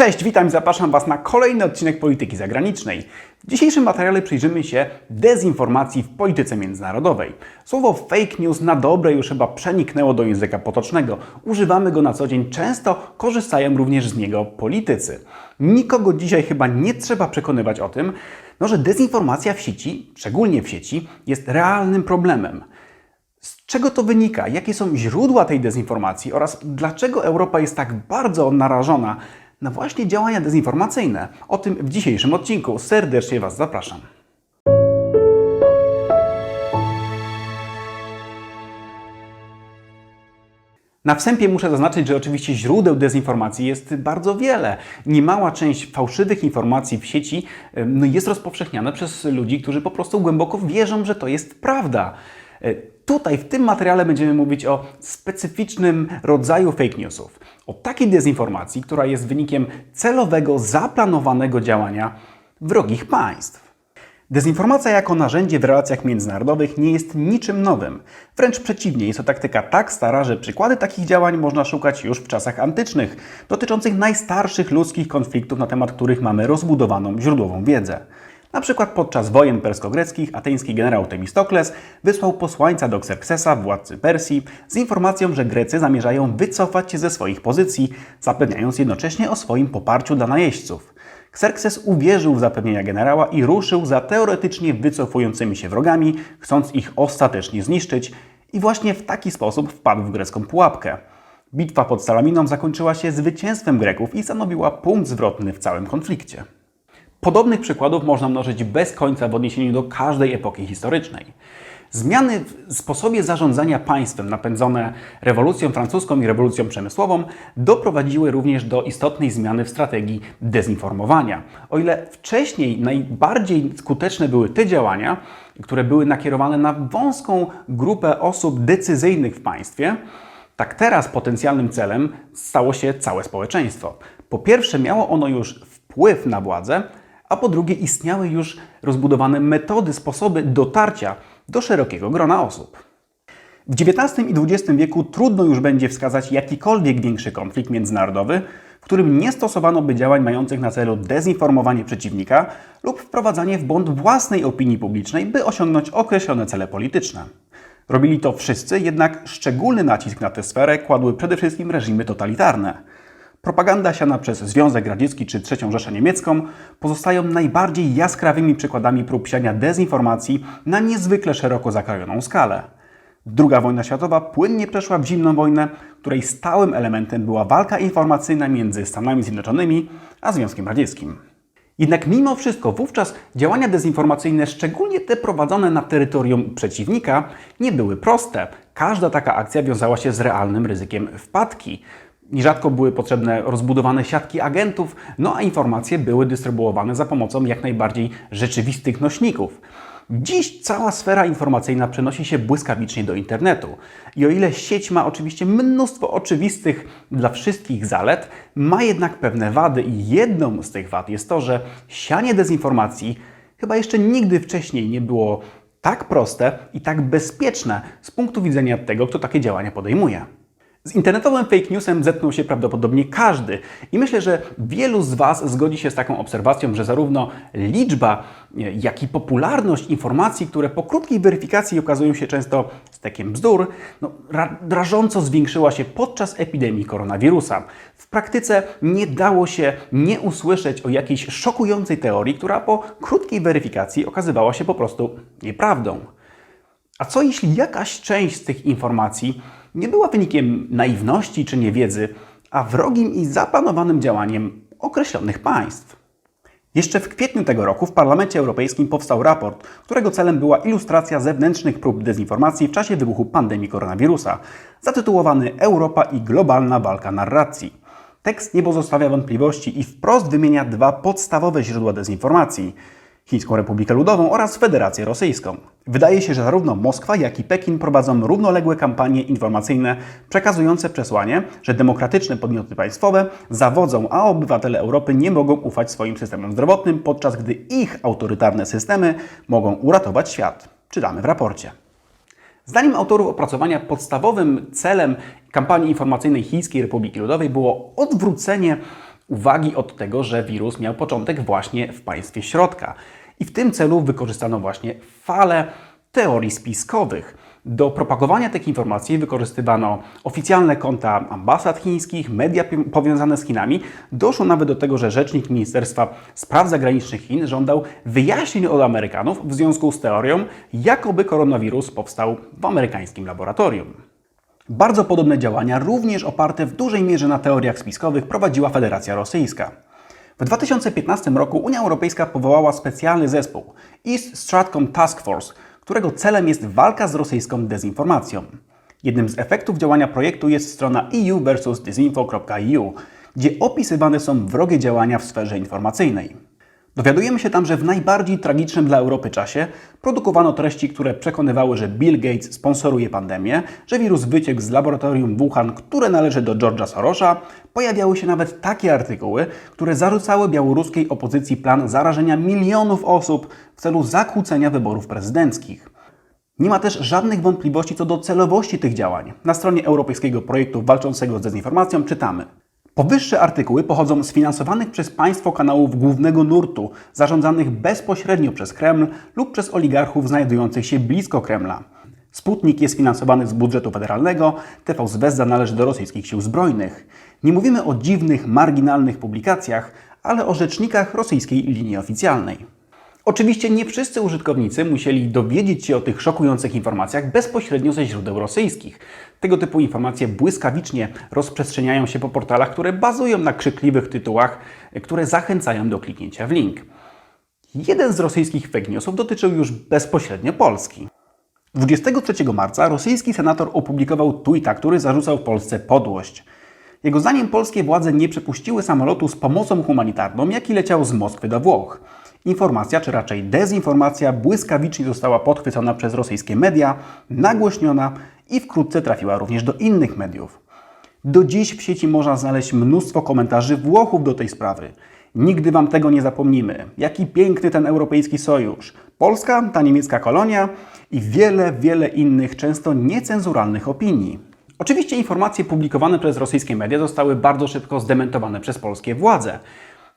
Cześć, witam i zapraszam Was na kolejny odcinek Polityki Zagranicznej. W dzisiejszym materiale przyjrzymy się dezinformacji w polityce międzynarodowej. Słowo fake news na dobre już chyba przeniknęło do języka potocznego. Używamy go na co dzień, często korzystają również z niego politycy. Nikogo dzisiaj chyba nie trzeba przekonywać o tym, no, że dezinformacja w sieci, szczególnie w sieci, jest realnym problemem. Z czego to wynika? Jakie są źródła tej dezinformacji oraz dlaczego Europa jest tak bardzo narażona na właśnie działania dezinformacyjne? O tym w dzisiejszym odcinku. Serdecznie Was zapraszam. Na wstępie muszę zaznaczyć, że oczywiście źródeł dezinformacji jest bardzo wiele. Niemała część fałszywych informacji w sieci no, jest rozpowszechniana przez ludzi, którzy po prostu głęboko wierzą, że to jest prawda. E, Tutaj w tym materiale będziemy mówić o specyficznym rodzaju fake newsów. O takiej dezinformacji, która jest wynikiem celowego, zaplanowanego działania wrogich państw. Dezinformacja jako narzędzie w relacjach międzynarodowych nie jest niczym nowym. Wręcz przeciwnie, jest to taktyka tak stara, że przykłady takich działań można szukać już w czasach antycznych, dotyczących najstarszych ludzkich konfliktów, na temat których mamy rozbudowaną źródłową wiedzę. Na przykład podczas wojen persko-greckich ateński generał Temistokles wysłał posłańca do Xerxesa, władcy Persji, z informacją, że Grecy zamierzają wycofać się ze swoich pozycji, zapewniając jednocześnie o swoim poparciu dla najeźdźców. Xerxes uwierzył w zapewnienia generała i ruszył za teoretycznie wycofującymi się wrogami, chcąc ich ostatecznie zniszczyć i właśnie w taki sposób wpadł w grecką pułapkę. Bitwa pod Salaminą zakończyła się zwycięstwem Greków i stanowiła punkt zwrotny w całym konflikcie. Podobnych przykładów można mnożyć bez końca w odniesieniu do każdej epoki historycznej. Zmiany w sposobie zarządzania państwem napędzone rewolucją francuską i rewolucją przemysłową doprowadziły również do istotnej zmiany w strategii dezinformowania. O ile wcześniej najbardziej skuteczne były te działania, które były nakierowane na wąską grupę osób decyzyjnych w państwie, tak teraz potencjalnym celem stało się całe społeczeństwo. Po pierwsze, miało ono już wpływ na władzę, a po drugie, istniały już rozbudowane metody, sposoby dotarcia do szerokiego grona osób. W XIX i XX wieku trudno już będzie wskazać jakikolwiek większy konflikt międzynarodowy, w którym nie stosowano by działań mających na celu dezinformowanie przeciwnika lub wprowadzanie w błąd własnej opinii publicznej, by osiągnąć określone cele polityczne. Robili to wszyscy, jednak szczególny nacisk na tę sferę kładły przede wszystkim reżimy totalitarne. Propaganda siana przez Związek Radziecki czy III Rzeszę Niemiecką pozostają najbardziej jaskrawymi przykładami prób siania dezinformacji na niezwykle szeroko zakrojoną skalę. Druga wojna światowa płynnie przeszła w zimną wojnę, której stałym elementem była walka informacyjna między Stanami Zjednoczonymi a Związkiem Radzieckim. Jednak mimo wszystko wówczas działania dezinformacyjne, szczególnie te prowadzone na terytorium przeciwnika, nie były proste. Każda taka akcja wiązała się z realnym ryzykiem wpadki. Nierzadko były potrzebne rozbudowane siatki agentów, no a informacje były dystrybuowane za pomocą jak najbardziej rzeczywistych nośników. Dziś cała sfera informacyjna przenosi się błyskawicznie do internetu. I o ile sieć ma oczywiście mnóstwo oczywistych dla wszystkich zalet, ma jednak pewne wady i jedną z tych wad jest to, że sianie dezinformacji chyba jeszcze nigdy wcześniej nie było tak proste i tak bezpieczne z punktu widzenia tego, kto takie działania podejmuje. Z internetowym fake newsem zetknął się prawdopodobnie każdy i myślę, że wielu z Was zgodzi się z taką obserwacją, że zarówno liczba, jak i popularność informacji, które po krótkiej weryfikacji okazują się często stekiem bzdur, no, ra- rażąco zwiększyła się podczas epidemii koronawirusa. W praktyce nie dało się nie usłyszeć o jakiejś szokującej teorii, która po krótkiej weryfikacji okazywała się po prostu nieprawdą. A co jeśli jakaś część z tych informacji nie była wynikiem naiwności czy niewiedzy, a wrogim i zaplanowanym działaniem określonych państw? Jeszcze w kwietniu tego roku w Parlamencie Europejskim powstał raport, którego celem była ilustracja zewnętrznych prób dezinformacji w czasie wybuchu pandemii koronawirusa, zatytułowany Europa i globalna walka narracji. Tekst nie pozostawia wątpliwości i wprost wymienia dwa podstawowe źródła dezinformacji: Chińską Republikę Ludową oraz Federację Rosyjską. Wydaje się, że zarówno Moskwa, jak i Pekin prowadzą równoległe kampanie informacyjne przekazujące przesłanie, że demokratyczne podmioty państwowe zawodzą, a obywatele Europy nie mogą ufać swoim systemom zdrowotnym, podczas gdy ich autorytarne systemy mogą uratować świat. Czytamy w raporcie. Zdaniem autorów opracowania podstawowym celem kampanii informacyjnej Chińskiej Republiki Ludowej było odwrócenie uwagi od tego, że wirus miał początek właśnie w państwie środka. I w tym celu wykorzystano właśnie falę teorii spiskowych. Do propagowania tych informacji wykorzystywano oficjalne konta ambasad chińskich, media powiązane z Chinami. Doszło nawet do tego, że rzecznik Ministerstwa Spraw Zagranicznych Chin żądał wyjaśnień od Amerykanów w związku z teorią, jakoby koronawirus powstał w amerykańskim laboratorium. Bardzo podobne działania, również oparte w dużej mierze na teoriach spiskowych, prowadziła Federacja Rosyjska. W 2015 roku Unia Europejska powołała specjalny zespół East Stratcom Task Force, którego celem jest walka z rosyjską dezinformacją. Jednym z efektów działania projektu jest strona EU versus disinfo.eu, gdzie opisywane są wrogie działania w sferze informacyjnej. Dowiadujemy się tam, że w najbardziej tragicznym dla Europy czasie produkowano treści, które przekonywały, że Bill Gates sponsoruje pandemię, że wirus wyciekł z laboratorium Wuhan, które należy do George'a Sorosza. Pojawiały się nawet takie artykuły, które zarzucały białoruskiej opozycji plan zarażenia milionów osób w celu zakłócenia wyborów prezydenckich. Nie ma też żadnych wątpliwości co do celowości tych działań. Na stronie europejskiego projektu walczącego z dezinformacją czytamy: Powyższe artykuły pochodzą z finansowanych przez państwo kanałów głównego nurtu, zarządzanych bezpośrednio przez Kreml lub przez oligarchów znajdujących się blisko Kremla. Sputnik jest finansowany z budżetu federalnego, TV Zvezda należy do rosyjskich sił zbrojnych. Nie mówimy o dziwnych, marginalnych publikacjach, ale o rzecznikach rosyjskiej linii oficjalnej. Oczywiście nie wszyscy użytkownicy musieli dowiedzieć się o tych szokujących informacjach bezpośrednio ze źródeł rosyjskich. Tego typu informacje błyskawicznie rozprzestrzeniają się po portalach, które bazują na krzykliwych tytułach, które zachęcają do kliknięcia w link. Jeden z rosyjskich fake newsów dotyczył już bezpośrednio Polski. 23 marca rosyjski senator opublikował tweeta, który zarzucał Polsce podłość. Jego zdaniem polskie władze nie przepuściły samolotu z pomocą humanitarną, jaki leciał z Moskwy do Włoch. Informacja, czy raczej dezinformacja, błyskawicznie została podchwycona przez rosyjskie media, nagłośniona i wkrótce trafiła również do innych mediów. Do dziś w sieci można znaleźć mnóstwo komentarzy Włochów do tej sprawy. Nigdy Wam tego nie zapomnimy. Jaki piękny ten europejski sojusz. Polska, ta niemiecka kolonia i wiele, wiele innych, często niecenzuralnych opinii. Oczywiście informacje publikowane przez rosyjskie media zostały bardzo szybko zdementowane przez polskie władze.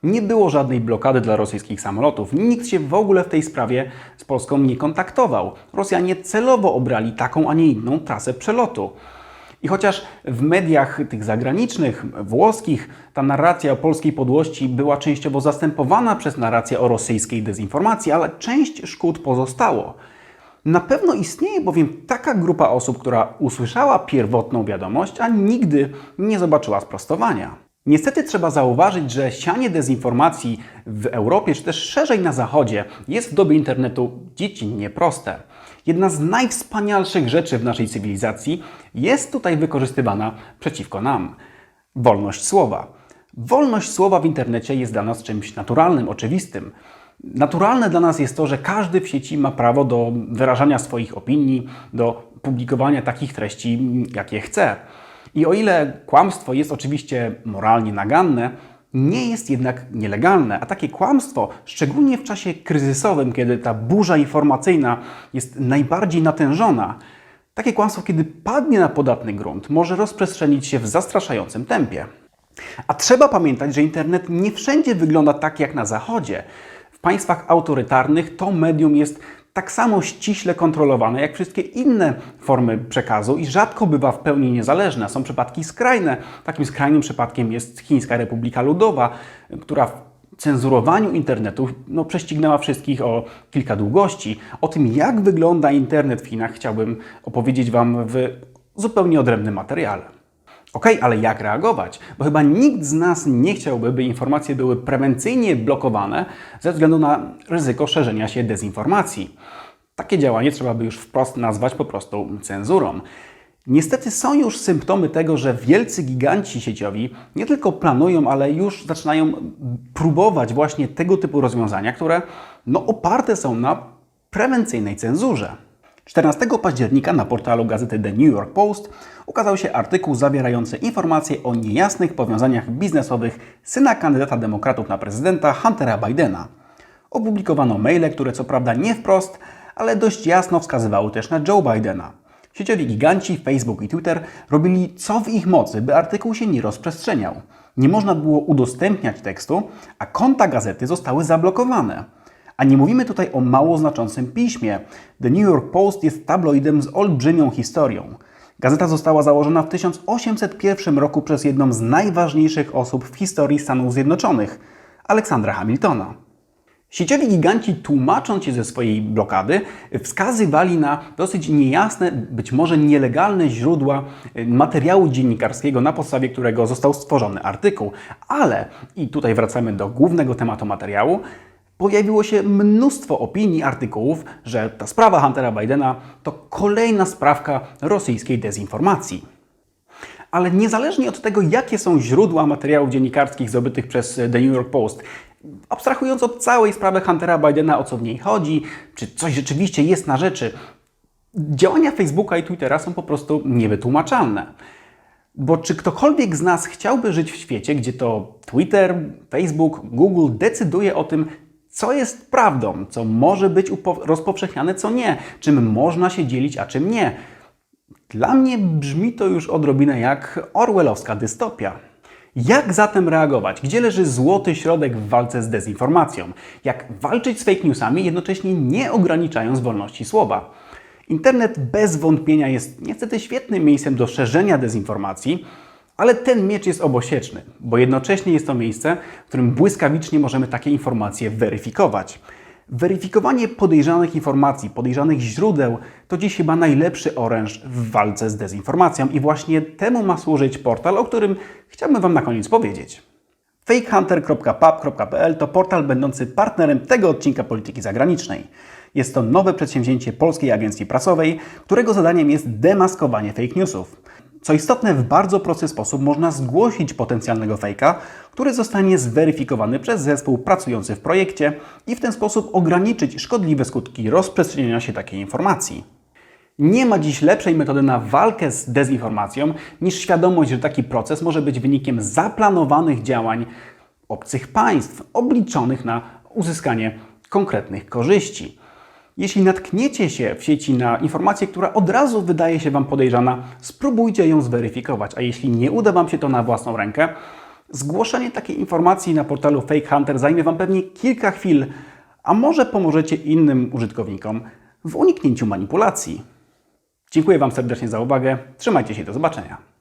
Nie było żadnej blokady dla rosyjskich samolotów. Nikt się w ogóle w tej sprawie z Polską nie kontaktował. Rosjanie celowo obrali taką, a nie inną trasę przelotu. I chociaż w mediach tych zagranicznych, włoskich, ta narracja o polskiej podłości była częściowo zastępowana przez narrację o rosyjskiej dezinformacji, ale część szkód pozostało. Na pewno istnieje bowiem taka grupa osób, która usłyszała pierwotną wiadomość, a nigdy nie zobaczyła sprostowania. Niestety trzeba zauważyć, że sianie dezinformacji w Europie, czy też szerzej na Zachodzie, jest w dobie internetu dziecinnie proste. Jedna z najwspanialszych rzeczy w naszej cywilizacji jest tutaj wykorzystywana przeciwko nam. Wolność słowa. Wolność słowa w internecie jest dla nas czymś naturalnym, oczywistym. Naturalne dla nas jest to, że każdy w sieci ma prawo do wyrażania swoich opinii, do publikowania takich treści, jakie chce. I o ile kłamstwo jest oczywiście moralnie naganne, nie jest jednak nielegalne, a takie kłamstwo, szczególnie w czasie kryzysowym, kiedy ta burza informacyjna jest najbardziej natężona, takie kłamstwo, kiedy padnie na podatny grunt, może rozprzestrzenić się w zastraszającym tempie. A trzeba pamiętać, że internet nie wszędzie wygląda tak jak na Zachodzie. W państwach autorytarnych to medium jest tak samo ściśle kontrolowane jak wszystkie inne formy przekazu i rzadko bywa w pełni niezależne. Są przypadki skrajne. Takim skrajnym przypadkiem jest Chińska Republika Ludowa, która w cenzurowaniu internetu no, prześcignęła wszystkich o kilka długości. O tym, jak wygląda internet w Chinach, chciałbym opowiedzieć Wam w zupełnie odrębnym materiale. Ok, ale jak reagować? Bo chyba nikt z nas nie chciałby, by informacje były prewencyjnie blokowane ze względu na ryzyko szerzenia się dezinformacji. Takie działanie trzeba by już wprost nazwać po prostu cenzurą. Niestety są już symptomy tego, że wielcy giganci sieciowi nie tylko planują, ale już zaczynają próbować właśnie tego typu rozwiązania, które no, oparte są na prewencyjnej cenzurze. 14 października na portalu gazety The New York Post ukazał się artykuł zawierający informacje o niejasnych powiązaniach biznesowych syna kandydata demokratów na prezydenta Huntera Bidena. Opublikowano maile, które co prawda nie wprost, ale dość jasno wskazywały też na Joe Bidena. Sieciowi giganci Facebook i Twitter robili co w ich mocy, by artykuł się nie rozprzestrzeniał. Nie można było udostępniać tekstu, a konta gazety zostały zablokowane. A nie mówimy tutaj o mało znaczącym piśmie. The New York Post jest tabloidem z olbrzymią historią. Gazeta została założona w 1801 roku przez jedną z najważniejszych osób w historii Stanów Zjednoczonych Aleksandra Hamiltona. Sieciowi giganci, tłumacząc się ze swojej blokady, wskazywali na dosyć niejasne, być może nielegalne źródła y, materiału dziennikarskiego, na podstawie którego został stworzony artykuł. Ale, i tutaj wracamy do głównego tematu materiału, pojawiło się mnóstwo opinii, artykułów, że ta sprawa Huntera Bidena to kolejna sprawka rosyjskiej dezinformacji. Ale niezależnie od tego, jakie są źródła materiałów dziennikarskich zdobytych przez The New York Post, abstrahując od całej sprawy Huntera Bidena, o co w niej chodzi, czy coś rzeczywiście jest na rzeczy, działania Facebooka i Twittera są po prostu niewytłumaczalne. Bo czy ktokolwiek z nas chciałby żyć w świecie, gdzie to Twitter, Facebook, Google decyduje o tym, co jest prawdą, co może być rozpowszechniane, co nie, czym można się dzielić, a czym nie? Dla mnie brzmi to już odrobinę jak orwellowska dystopia. Jak zatem reagować? Gdzie leży złoty środek w walce z dezinformacją? Jak walczyć z fake newsami, jednocześnie nie ograniczając wolności słowa? Internet bez wątpienia jest niestety świetnym miejscem do szerzenia dezinformacji, ale ten miecz jest obosieczny, bo jednocześnie jest to miejsce, w którym błyskawicznie możemy takie informacje weryfikować. Weryfikowanie podejrzanych informacji, podejrzanych źródeł to dziś chyba najlepszy oręż w walce z dezinformacją i właśnie temu ma służyć portal, o którym chciałbym Wam na koniec powiedzieć. fakehunter.pub.pl to portal będący partnerem tego odcinka polityki zagranicznej. Jest to nowe przedsięwzięcie Polskiej Agencji Prasowej, którego zadaniem jest demaskowanie fake newsów. Co istotne, w bardzo prosty sposób można zgłosić potencjalnego fejka, który zostanie zweryfikowany przez zespół pracujący w projekcie i w ten sposób ograniczyć szkodliwe skutki rozprzestrzeniania się takiej informacji. Nie ma dziś lepszej metody na walkę z dezinformacją niż świadomość, że taki proces może być wynikiem zaplanowanych działań obcych państw, obliczonych na uzyskanie konkretnych korzyści. Jeśli natkniecie się w sieci na informację, która od razu wydaje się Wam podejrzana, spróbujcie ją zweryfikować, a jeśli nie uda Wam się to na własną rękę, zgłoszenie takiej informacji na portalu Fake Hunter zajmie Wam pewnie kilka chwil, a może pomożecie innym użytkownikom w uniknięciu manipulacji. Dziękuję Wam serdecznie za uwagę, trzymajcie się, do zobaczenia.